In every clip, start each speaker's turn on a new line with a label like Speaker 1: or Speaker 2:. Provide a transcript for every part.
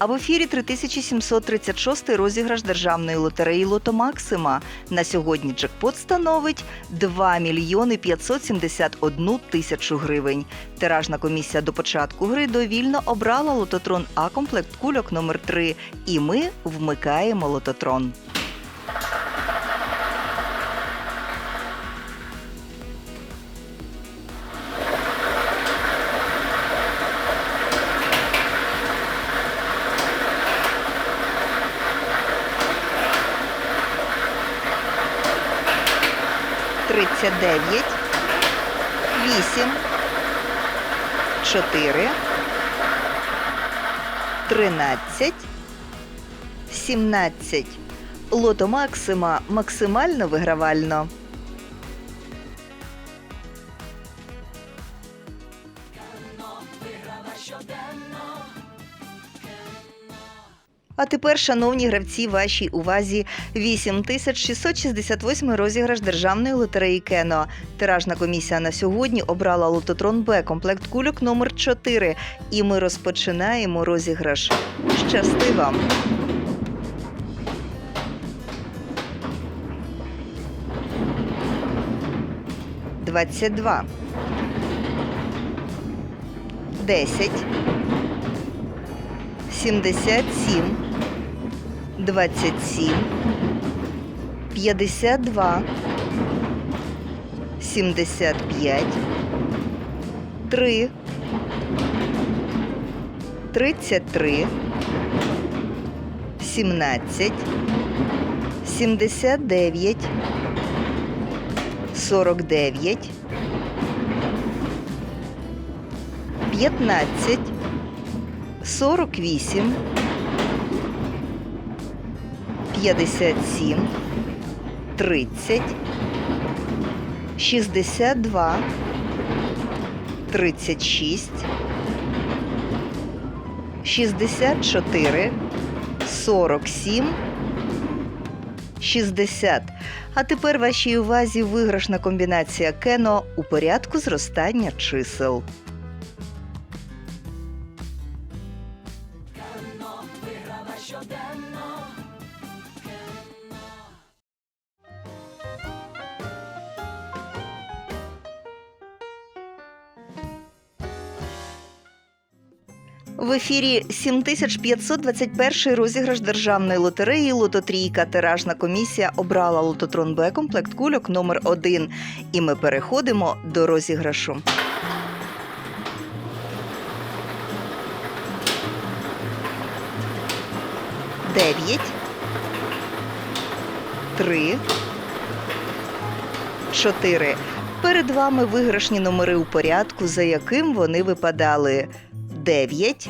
Speaker 1: А в ефірі 3736 розіграш державної лотереї Лото Максима. На сьогодні джекпот становить 2 мільйони 571 тисячу гривень. Тиражна комісія до початку гри довільно обрала лототрон А комплект кульок номер 3 І ми вмикаємо лототрон. Тридцять дев'ять, вісім, чотири, тринадцять, сімнадцять. Лото Максима максимально вигравально. А тепер, шановні гравці, вашій увазі 8668 розіграш державної лотереї Кено. Тиражна комісія на сьогодні обрала лототрон Б комплект кульок номер 4 І ми розпочинаємо розіграш. Щасти вам! Двадцять два. Десять. Сімдесят сім. Двадцять сім. П'ятдесят два. Сімдесят п'ять. Три. Тридцять три. Сімнадцять. Сімдесят дев'ять. Сорок дев'ять. П'ятнадцять. Сорок вісім. П'ятдесят сім. Тридцять. Шістдесят два. Тридцять шість. Шістдесят чотири. Сорок сім. 60. А тепер вашій увазі виграшна комбінація Кено у порядку зростання чисел. В ефірі 7521 розіграш державної лотереї Лототрійка. Тиражна комісія обрала лототрон Б комплект кульок номер 1 І ми переходимо до розіграшу. Дев'ять. Три. Чотири. Перед вами виграшні номери у порядку, за яким вони випадали. 9,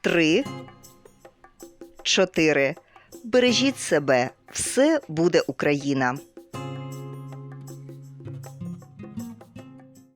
Speaker 1: 3, 4. Бережіть себе. Все буде Україна.